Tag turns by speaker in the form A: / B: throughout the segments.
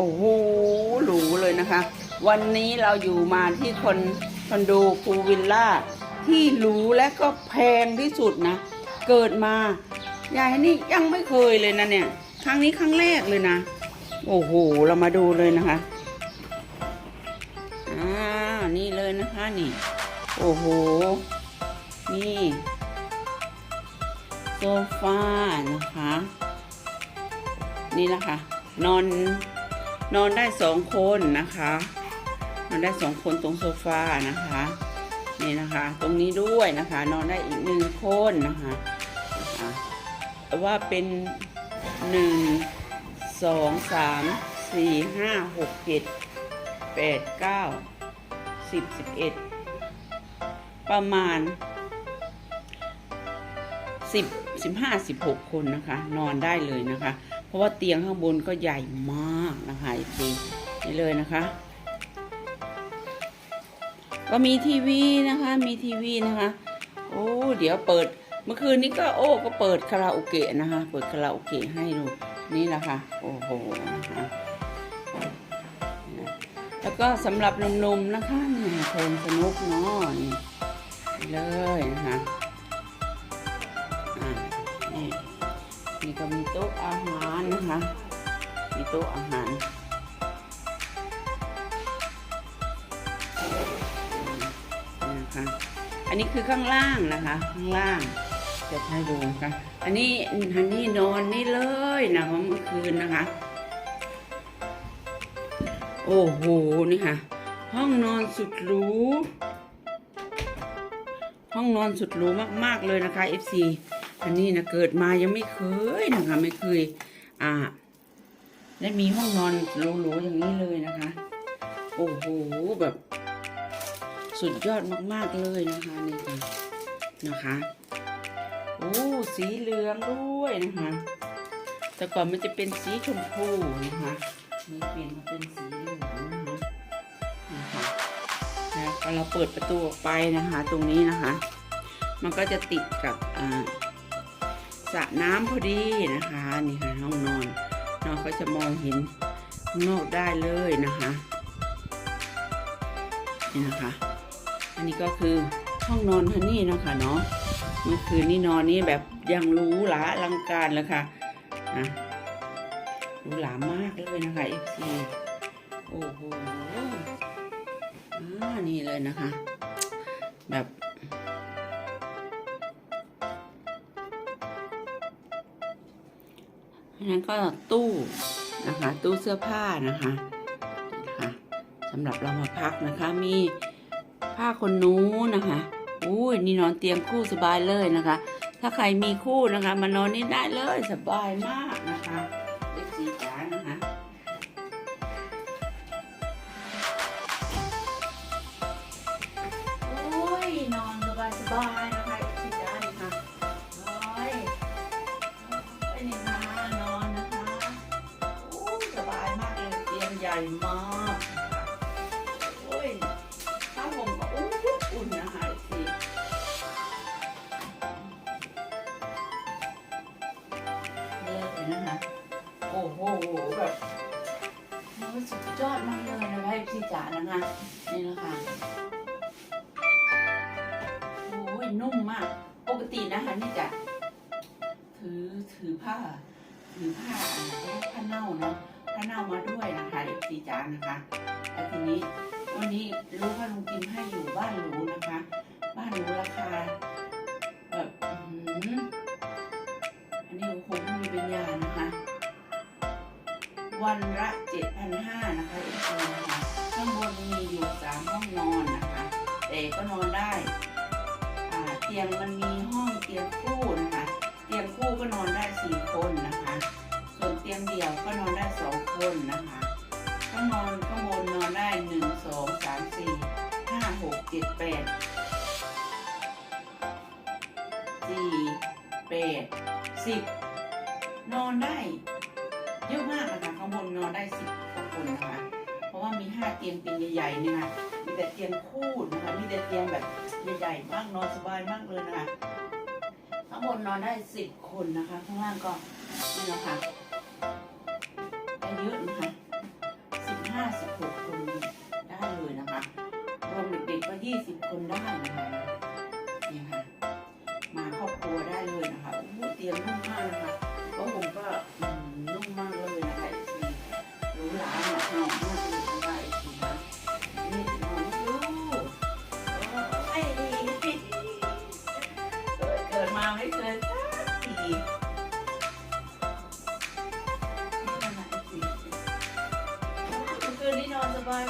A: โอ้โหหรูเลยนะคะ วันนี้เราอยู่มาที่คอนคอนโดพูวิลล่าที่หรูและก็แพงที่สุดนะ เกิดมายายนี่ยังไม่เคยเลยนะเนี่ย ครั้งนี้ครั้งแรกเลยนะ โอ้โห เรามาดูเลยนะคะอ่านี่เลยนะคะนี่ โอ้โห นี่โซฟานะคะ นี่นะคะนอน นอนได้สองคนนะคะ นอนได้สองคนตรงโซฟานะคะนี่นะคะ ตรงนี้ด้วยนะคะ นอนได้อีกหนึ่งคนนะคะว่าเป็นหนึ่งสองสามสี่ห้าหกเจ็ดแปดเก้าสิบสิบเอ็ดประมาณสิบสิบห้าสิบหกคนนะคะ นอนได้เลยนะคะ เพราะว่าเตียงข้างบนก็ใหญ่มากนะคะอีกทีนี่เลยนะคะ ก็มีทีวีนะคะ มีทีวีนะคะ โอ้เดี๋ยวเปิดเมื่อคืนนี้ก็โอ้ก็เปิดคาราโอเกะนะคะ เปิดคาราโอเกะให้ดูนี่แหละค่ะโอ้โหนะคะแล้วก็สำหรับหนุ่มๆนะคะเนี่เพลงสนุกเนาะนี่เลยนะคะ นี่ก็มีโต๊ะอาหารนะคะ มีโต๊ะอาหารนะคะอันนี้คือข้างล่างนะคะ ข้างล่างจะให้ดูนะคะอันนี้อันนี้นอนนี่เลยนะคะเมื่อคืนนะคะ โอ้โหนี่ค่ะ ห้องนอนสุดหรูห้องนอนสุดหรูมากๆเลยนะคะ FC อันนี้นะเกิดมายังไม่เคยนะคะ ไม่เคย อ่า ได้มีห้องนอนหรูๆอย่างนี้เลยนะคะ โอ้โหแบบ สุดยอดมากๆเลยนะคะนี่ค่ะนะคะโอ้สีเหลืองด้วยนะคะ แต่ก่อนมันจะเป็นสีชมพูนะคะนี่เปลี่ยนมาเป็นสีเหลืองนะคะนะคะแล้วพอเราเปิดประตูออกไปนะคะ ตรงนี้นะคะ มันก็จะติดกับอ่า สระน้ำพอดีนะคะนี่ค่ะห้องนอนนอนก็จะมองเห็นนอกได้เลยนะคะนี่นะคะ อันนี้ก็คือห้องนอนฮันนี่นะคะเนาะเมื่อคืนนี้นอนนี่แบบยังรูหราลังการเลยค่ะนะรูหรามากเลยนะคะเอฟซีโอ้โหอ่านี่เลยนะคะ แบบ นั้นก็ตู้นะคะ ตู้เสื้อผ้านะคะนะคะสำหรับเรามาพักนะคะ มีผ้าคนนู้นนะคะอุ้ยนี่นอนเตียงคู่สบายเลยนะคะ ถ้าใครมีคู่นะคะมานอนนี่ได้เลยสบายมากนะคะ ญ่มากนะคะโอ้ยผ้าห่มก็อุ่นอุ่นนะคะเด็กสีเลยนะคะโอ้โหแบบมันสุดยอดมากเลยนะคะพี่จ๋านะคะนี่นะคะโอ้ยนุ่มมาก ปกตินะคะนี่จะถือถือผ้า ถือผ้าผ้าเน่าเนาะ ผ้าเน่ามาด้วยนะคะพี่จานนะคะแล้วทีนี้วันนี้รู้ว่าลุงจิมให้อยู่บ้านหรูนะคะ บ้านหรูราคาแบบอันนี้คงไม่มีปัญญานะคะ วันละ7,500นห้านะคะอีกทีนะคะข้างบนมีอยู่สามห้องนอนนะคะ แต่ก็นอนได้เตียงมันมีห้อง สินอนได้เยอะมากนะคะข้างบนนอนได้สิบคนนะคะเพราะว่ามีห้าเตียงเป็นใหญ่ๆนะคะมีแต่เตียงคู่นะคะมีแต่เตียงแบบใหญ่ๆมากนอนสบายมากเลยนะคะข้างบนนอนได้สิบคนนะคะ ข้างล่างก็นี่นะคะได้เยอะนะคะสิบห้าสิบหกคนได้เลยนะคะรวมเด็กๆก็ยี่สิบคนได้นะคะ นุ่มมากนะคะก็ผมก็นุ่มมากเลยนะคะไอซีหรูหราหนักหน่วงมากเลยนะคะไอซีนะนี่นอนลูกโอ้ยเกิดมาไม่เคยสักทีนี่นะคะไอซีเมื่อคืนนี้นอนสบาย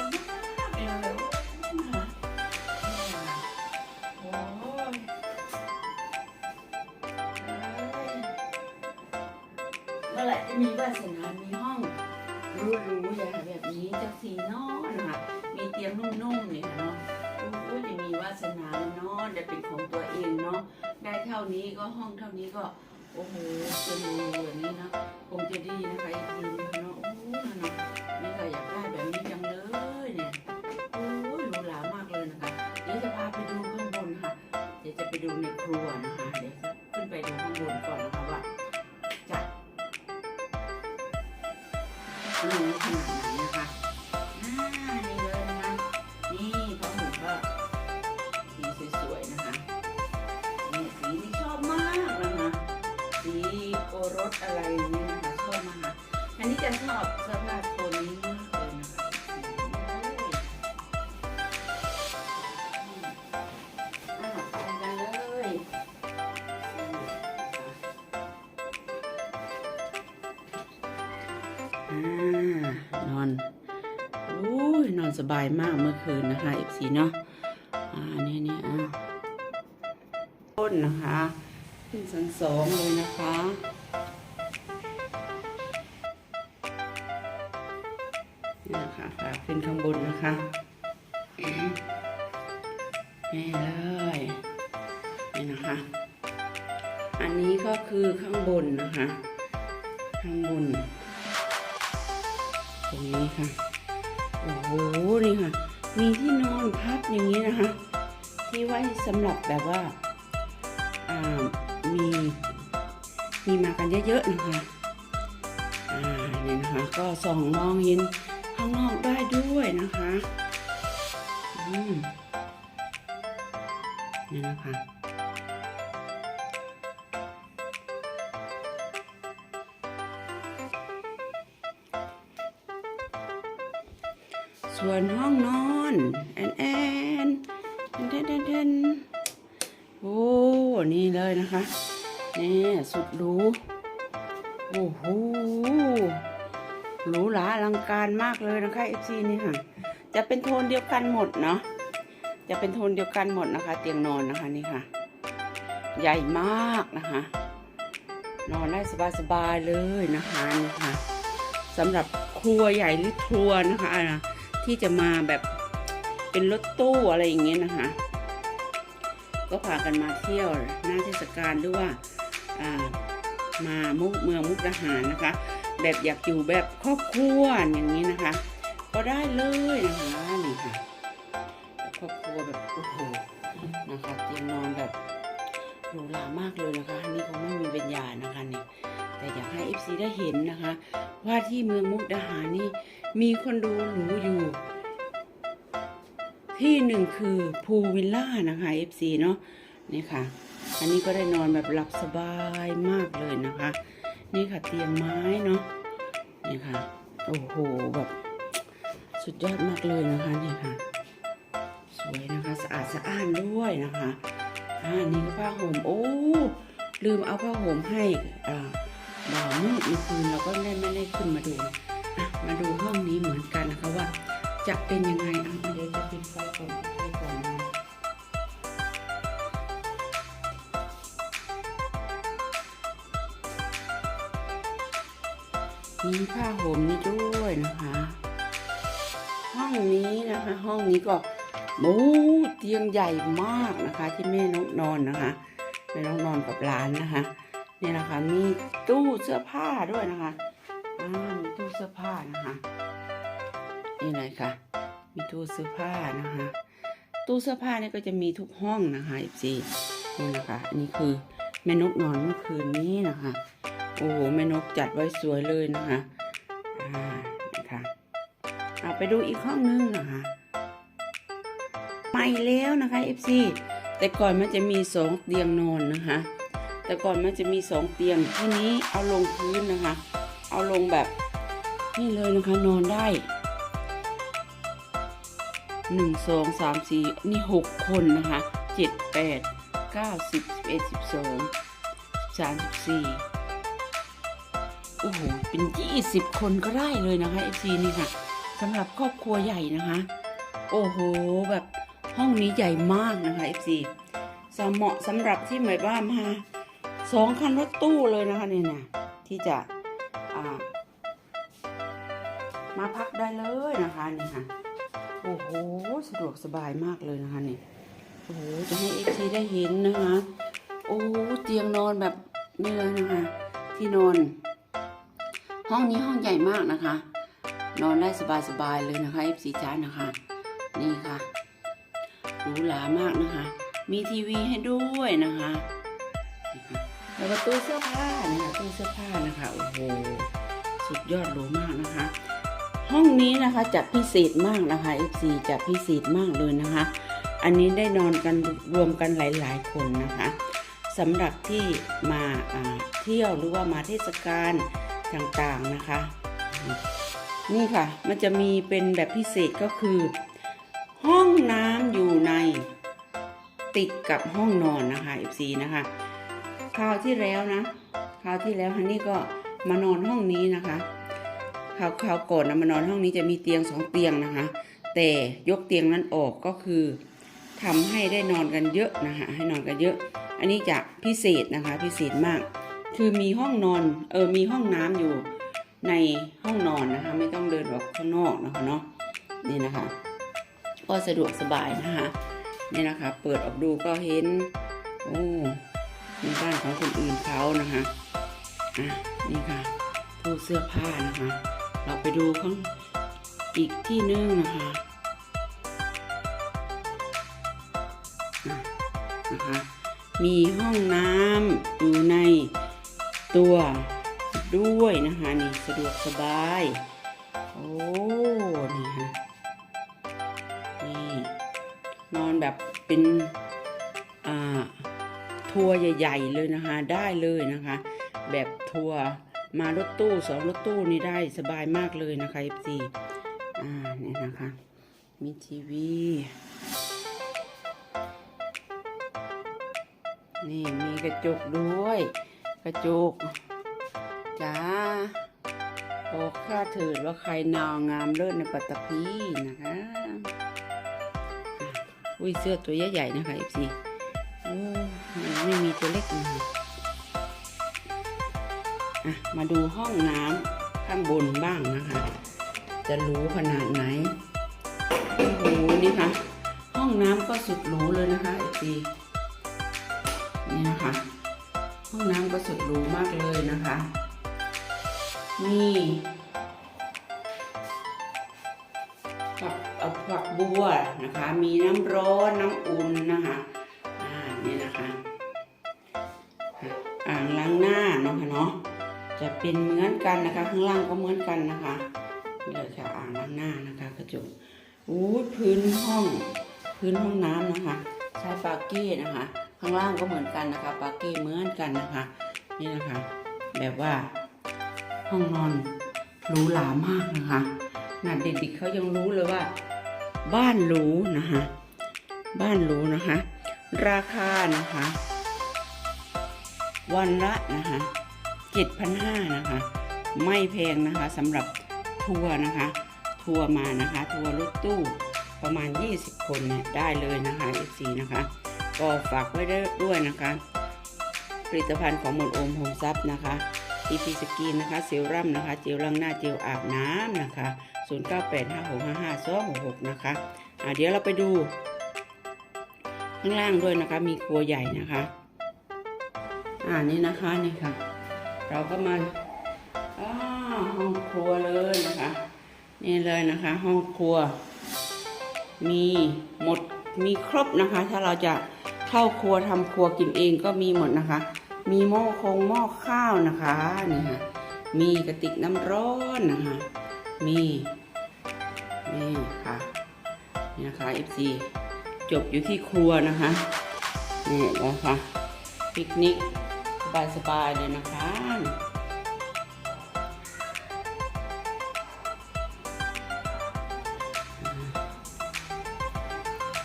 A: ว่าสนามีห้องหรูๆใหญ่แบบนี้จะสีนอนนะคะมีเตียงนุ่มๆเนี่ยค่ะเนาะโอ้จะมีวาสนานอนได้เป็นของตัวเองเนาะได้เท่านี้ก็ห้องเท่านี้ก็โอ้โหเป็นรูอย่างนี้นะคงจะดีนะคะอีกทีนะเนาะโอ้ยเนาะนี่ก็อยากได้แบบนี้จังเลย อะไรอย่างนี้นะคะชอบมากค่ะอันนี้จะชอบเสื้อผ้าตัวนี้มากเลยนะคะสีนี้อืมอะไปกันเลยอ่านอนอุ้ยนอนสบายมากเมื่อคืนนะคะเอฟซีเนาะอ่าเนี่ยเนี่ยอ่าต้นนะคะขึ้นชั้นสองเลยนะคะ ขึ้นข้างบนนะคะนี่เลยนี่นะคะ อันนี้ก็คือข้างบนนะคะ ข้างบน ตรงนี้ค่ะ โอ้โห นี่ค่ะ มีที่นอนพับอย่างนี้นะคะ ที่ไว้สำหรับแบบว่าอ่ามีมีมากันเยอะๆนะคะ อ่า นี่นะคะ ก็ส่องมองเห็น นะคะอืมนี่นะคะส่วนห้องนอนแอนแอนเทนเทนเทนโอ้นี่เลยนะคะนี่สุดรูโอ้โห หรูหราอลังการมากเลยนะคะ FC นี่ค่ะ จะเป็นโทนเดียวกันหมดเนาะจะเป็นโทนเดียวกันหมดนะคะ เตียงนอนนะคะนี่ค่ะ ใหญ่มากนะคะ นอนได้สบายๆเลยนะคะนี่ค่ะสำหรับครัวใหญ่หรือครัวนะคะที่จะมาแบบเป็นรถตู้อะไรอย่างเงี้ยนะคะ ก็พากันมาเที่ยวหน้าเทศกาลหรือว่าอ่ามามุกเมืองมุกดาหารนะคะ แบบอยากอยู่แบบครอบครัวอย่างนี้นะคะ ก็ได้เลยนะคะนี่ค่ะครอบครัวแบบโอ้โหนะคะเตียงนอนแบบหรูหรามากเลยนะคะ นี่คงไม่มีปัญญานะคะนี่แต่อยากให้ FC ได้เห็นนะคะ ว่าที่เมืองมุกดาหารนี่มีคอนโดหรูอยู่ ที่หนึ่งคือพูวิลล่านะคะ FC เนาะนี่ค่ะ อันนี้ก็ได้นอนแบบหลับสบายมากเลยนะคะ นี่ค่ะเตียงไม้เนาะนี่ค่ะ โอ้โหแบบสุดยอดมากเลยนะคะนี่ค่ะ สวยนะคะสะอาดสะอ้านด้วยนะคะอ่านี่ก็ผ้าห่มโอ้ลืมเอาผ้าห่มให้อ่าบ่าวมืดเมื่อคืนเราก็ได้ไม่ได้ขึ้นมาดูอะมาดูห้องนี้เหมือนกันนะคะว่า จะเป็นยังไงอะเดี๋ยวจะปิดไฟก่อนปิดไฟก่อนนะ มีผ้าห่มนี่ด้วยนะคะ ห้องนี้นะคะ ห้องนี้ก็โอ้เตียงใหญ่มากนะคะ ที่แม่นกนอนนะคะแม่นกนอนกับหลานนะคะนี่นะคะมีตู้เสื้อผ้าด้วยนะคะอ่ามีตู้เสื้อผ้านะคะนี่เลยค่ะ มีตู้เสื้อผ้านะคะ ตู้เสื้อผ้าเนี่ยก็จะมีทุกห้องนะคะอีซีนี่นะคะอันนี้คือแม่นกนอนเมื่อคืนนี้นะคะ โอ้โหแม่นกจัดไว้สวยเลยนะคะอ่านะคะเอาไปดูอีกห้องนึงนะคะโใหม่แล้วนะคะ FC แต่ก่อนมันจะมีสองเตียงนอนนะคะ แต่ก่อนมันจะมีสองเตียงที่นี้เอาลงพื้นนะคะ เอาลงแบบนี่เลยนะคะนอนได้หนึ่งสองสามสี่นี่หกคนนะคะเจ็ดแปดเก้าสิบสิบเอ็ดสิบสองสามสิบสี่ โอ้โหเป็นยี่สิบคนก็ได้เลยนะคะ FC นี่ค่ะสำหรับครอบครัวใหญ่นะคะ โอ้โหแบบห้องนี้ใหญ่มากนะคะ FC สเหมาะสำหรับที่หมายว่ามาสองคันรถตู้เลยนะคะเนี่ยนะที่จะมาพักได้เลยนะคะนี่ค่ะโอ้โหสะดวกสบายมากเลยนะคะนี่โอ้โหจะให้ FC ได้เห็นนะคะ โอ้เตียงนอนแบบนี่เลยนะคะ ที่นอน ห้องนี้ห้องใหญ่มากนะคะ นอนได้สบายๆเลยนะคะ FC จ้านะคะ นี่ค่ะหรูหรามากนะคะ มีทีวีให้ด้วยนะคะนี่ค่ะแล้วก็ตู้เสื้อผ้านะคะตู้เสื้อผ้านะคะโอ้โหสุดยอดหรูมากนะคะ ห้องนี้นะคะจะพิเศษมากนะคะ FC จะพิเศษมากเลยนะคะ อันนี้ได้นอนกันรวมกันหลาย ๆ คนนะคะสำหรับที่มาเที่ยวหรือว่ามาเทศกาล ต่างๆนะคะ นี่ค่ะมันจะมีเป็นแบบพิเศษก็คือ ห้องน้ำอยู่ในติดกับห้องนอนนะคะ FC นะคะคราวที่แล้วนะคราวที่แล้วฮันนี่ก็มานอนห้องนี้นะคะคราวคราวก่อนนะมานอนห้องนี้จะมีเตียงสองเตียงนะคะ แต่ยกเตียงนั้นออกก็คือทำให้ได้นอนกันเยอะนะคะให้นอนกันเยอะ อันนี้จะพิเศษนะคะพิเศษมาก คือมีห้องนอน เออ มีห้องน้ำอยู่ในห้องนอนนะคะ ไม่ต้องเดินออกข้างนอกนะคะเนาะ นี่นะคะ ก็สะดวกสบายนะคะ นี่นะคะ เปิดออกดูก็เห็น โอ้ในบ้านของคนอื่นเขานะคะ อะ นี่ค่ะตู้เสื้อผ้านะคะ เราไปดูข้างอีกที่นึงนะคะนะคะ มีห้องน้ำอยู่ใน ตัวด้วยนะคะนี่สะดวกสบาย โอ้นี่ค่ะนี่นอนแบบเป็นอ่าทัวร์ใหญ่ๆเลยนะคะได้เลยนะคะ แบบทัวร์มารถตู้สองรถตู้นี่ได้สบายมากเลยนะคะ FC อ่าเนี่ยนะคะ มีทีวีนี่มีกระจกด้วย กระจุกจ้าบอกข้าเถิดว่าใครนาวงามเลิศในปัตตภีนะคะอุ้ยเสื้อตัวใหญ่ๆนะคะ FC โอ้ไม่มีตัวเล็กนะคะอะมาดูห้องน้ำข้างบนบ้างนะคะ จะรูขนาดไหนโอ้โหนี่ค่ะ ห้องน้ำก็สุดหรูเลยนะคะ FC นี่นะคะ ห้องน้ำก็สุดหรูมากเลยนะคะ มีฝักอาฝักบัวนะคะ มีน้ำร้อนน้ำอุ่นนะคะอ่านี่นะคะอ่างล้างหน้าเนาะค่ะเนาะจะเป็นเหมือนกันนะคะ ข้างล่างก็เหมือนกันนะคะนี่เลยค่ะอ่างล้างหน้านะคะกระจกอู้พื้นห้อง พื้นห้องน้ำนะคะใช้ปาเก้นะคะ ข้างล่างก็เหมือนกันนะคะปาเก้เหมือนกันนะคะ นี่นะคะ แบบว่าห้องนอนหรูหรามากนะคะนาดเด็กๆเขายังรู้เลยว่า บ้านหรูนะคะ บ้านหรูนะคะ ราคานะคะ วันละนะคะ7,500นะคะ ไม่แพงนะคะสำหรับทัวร์นะคะ ทัวร์มานะคะ ทัวร์รถตู้ประมาณ 20 คนเนี่ยได้เลยนะคะ FC นะคะ ก็ฝากไว้ด้วยนะคะ ผลิตภัณฑ์ของหมดโอมโฮมซับนะคะทีพีสกินนะคะเซรั่มนะคะเจลล้างหน้าเจลอาบน้ำนะคะ 0985655266 นะคะอะเดี๋ยวเราไปดู ข้างล่างด้วยนะคะ มีครัวใหญ่นะคะ อ่านี่นะคะนี่ค่ะ เราก็มาห้องครัวเลยนะคะ นี่เลยนะคะ ห้องครัว มีหมดมีครบนะคะ ถ้าเราจะ เข้าครัวทำครัวกินเองก็มีหมดนะคะ มีหม้อคงหม้อข้าวนะคะนี่ค่ะมีกระติกน้ำร้อนนะคะมีนี่ค่ะนี่นะคะ FC จบอยู่ที่ครัวนะคะนี่นะคะปิกนิกสบายๆเลยนะคะ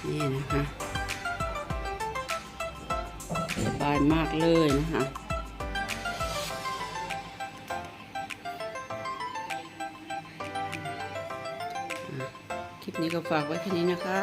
A: นี่นะคะ มากเลยนะคะคลิปนี้ก็ฝากไว้แค่นี้นะคะ